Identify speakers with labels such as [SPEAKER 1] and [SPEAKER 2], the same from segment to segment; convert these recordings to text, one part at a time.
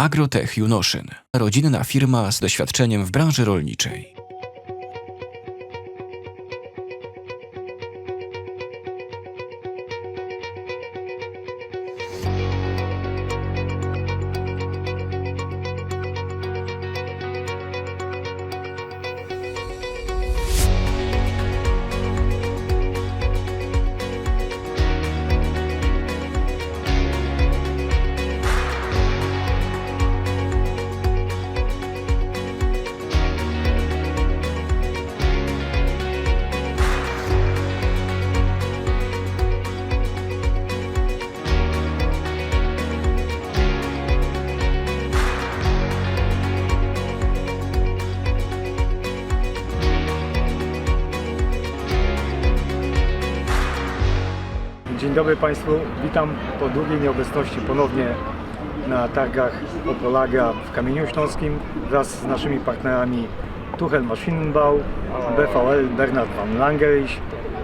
[SPEAKER 1] Agrotech Junoszyn. Rodzinna firma z doświadczeniem w branży rolniczej.
[SPEAKER 2] Dzień dobry Państwu, witam po długiej nieobecności ponownie na targach Opolaga w Kamieniu Śląskim wraz z naszymi partnerami Tuchel Maschinenbau, BVL Bernard van Langerich,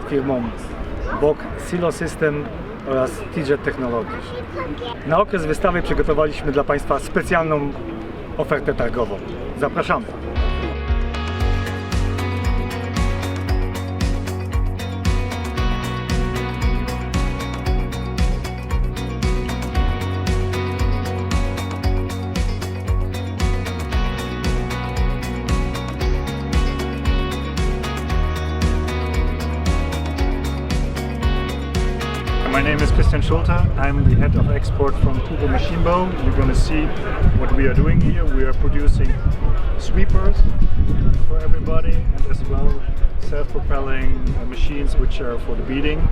[SPEAKER 2] firmą Bock Silo System oraz TJ Technologies. Na okres wystawy przygotowaliśmy dla Państwa specjalną ofertę targową. Zapraszamy!
[SPEAKER 3] Name is Christian Schulte. I'm the head of export from Kubo Maschinenbau. You're going to see what we are doing here. We are producing sweepers for everybody and as well self-propelling machines which are for the beating.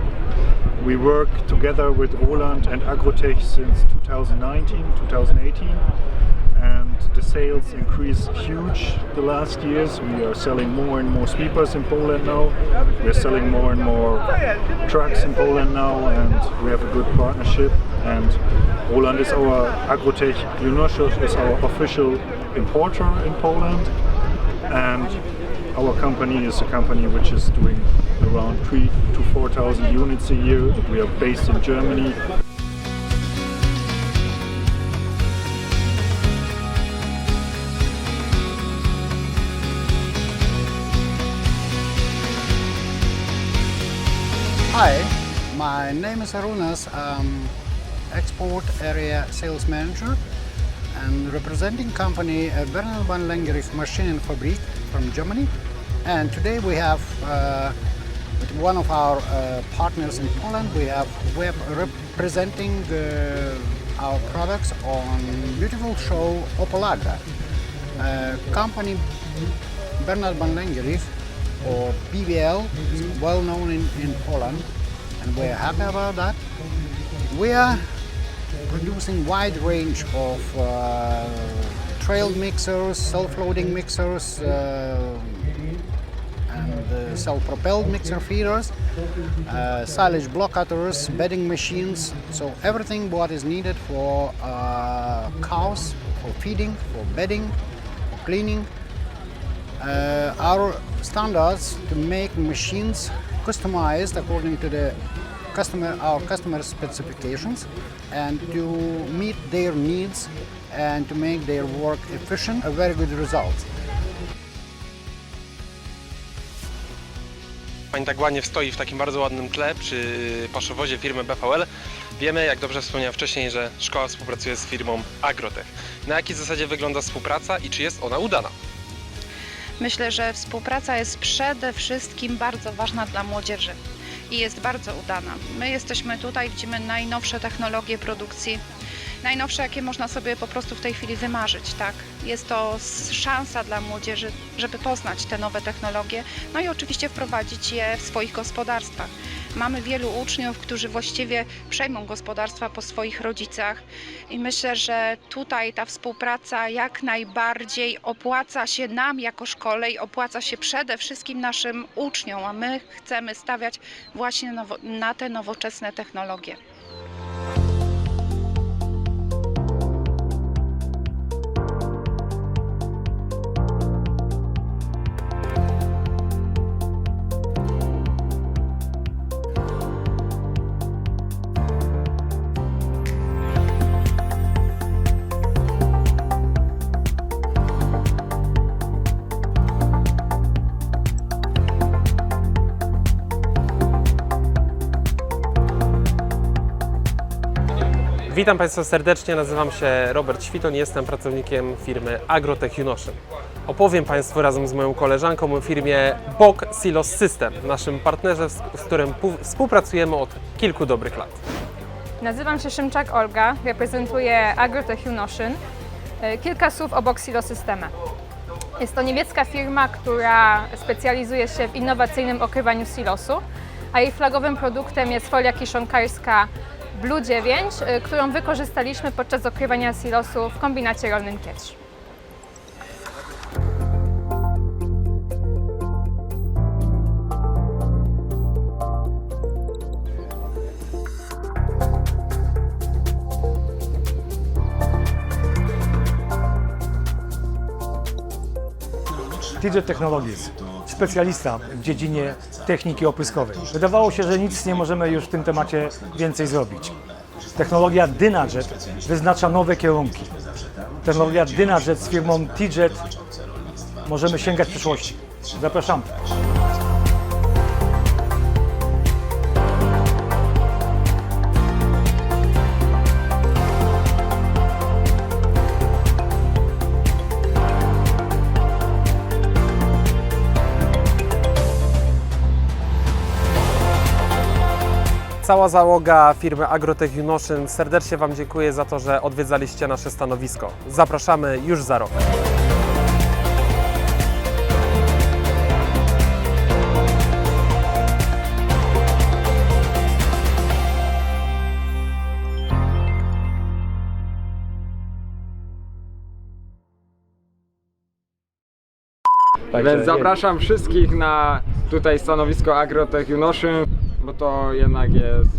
[SPEAKER 3] We work together with Roland and Agrotech since 2019, 2018 and the sales increased huge the last years. We are selling more and more sweepers in Poland now. We are selling more and more trucks in Poland now, and we have a good partnership. And Roland is our Agrotech Junoszów is our official importer in Poland, and our company is a company which is doing around three to four thousand units a year. We are based in Germany.
[SPEAKER 4] My name is Arunas. I'm export area sales manager and representing company uh, Bernard van Lengerich Maschinenfabrik from Germany. And today we have uh, one of our uh, partners in Poland. We have we are representing uh, our products on beautiful show Opolagra. Uh, company Bernard van Lengerich or BBL is well known in, in Poland and we're happy about that. We are producing wide range of uh, trail mixers, self-loading mixers, uh, and uh, self-propelled mixer feeders, uh, silage block cutters, bedding machines. So everything what is needed for uh, cows, for feeding, for bedding, for cleaning. Uh, our standards to make machines customized according to the customer our customer specifications and to meet their needs and to make their work efficient a very good result
[SPEAKER 5] Pani tak ładnie stoi w takim bardzo ładnym tle przy paszowozie firmy BVL. Wiemy, jak dobrze wspomniałem wcześniej, że szkoła współpracuje z firmą Agrotech. Na jakiej zasadzie wygląda współpraca i czy jest ona udana?
[SPEAKER 6] Myślę, że współpraca jest przede wszystkim bardzo ważna dla młodzieży i jest bardzo udana. My jesteśmy tutaj, widzimy najnowsze technologie produkcji, najnowsze, jakie można sobie po prostu w tej chwili wymarzyć. Tak? Jest to szansa dla młodzieży, żeby poznać te nowe technologie, no i oczywiście wprowadzić je w swoich gospodarstwach. Mamy wielu uczniów, którzy właściwie przejmą gospodarstwa po swoich rodzicach i myślę, że tutaj ta współpraca jak najbardziej opłaca się nam jako szkole i opłaca się przede wszystkim naszym uczniom, a my chcemy stawiać właśnie na te nowoczesne technologie.
[SPEAKER 5] Witam Państwa serdecznie, nazywam się Robert Świton i jestem pracownikiem firmy Agrotech Junoszyn. Opowiem Państwu razem z moją koleżanką o firmie BOK Silos System, naszym partnerze, z którym współpracujemy od kilku dobrych lat.
[SPEAKER 7] Nazywam się Szymczak Olga, reprezentuję Agrotech Junoszyn. E, Kilka słów o Boxilo Systemie. Jest to niemiecka firma, która specjalizuje się w innowacyjnym okrywaniu silosu, a jej flagowym produktem jest folia kiszonkarska Blue 9, e, którą wykorzystaliśmy podczas okrywania silosu w kombinacie rolnym Kietrz.
[SPEAKER 2] TJ Technologies, specjalista w dziedzinie techniki opryskowej. Wydawało się, że nic nie możemy już w tym temacie więcej zrobić. Technologia Dynajet wyznacza nowe kierunki. Technologia Dynajet z firmą TJet możemy sięgać przyszłości. Zapraszamy.
[SPEAKER 5] Cała załoga firmy Agrotech Junoszyn serdecznie Wam dziękuję za to, że odwiedzaliście nasze stanowisko. Zapraszamy już za rok.
[SPEAKER 8] Więc zapraszam wszystkich na tutaj stanowisko Agrotech Junoszyn, bo to jednak jest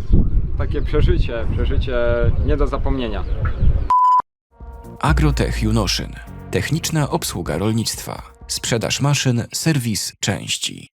[SPEAKER 8] takie przeżycie, przeżycie nie do zapomnienia.
[SPEAKER 1] Agrotech Junoszyn. Techniczna obsługa rolnictwa. Sprzedaż maszyn, serwis, części.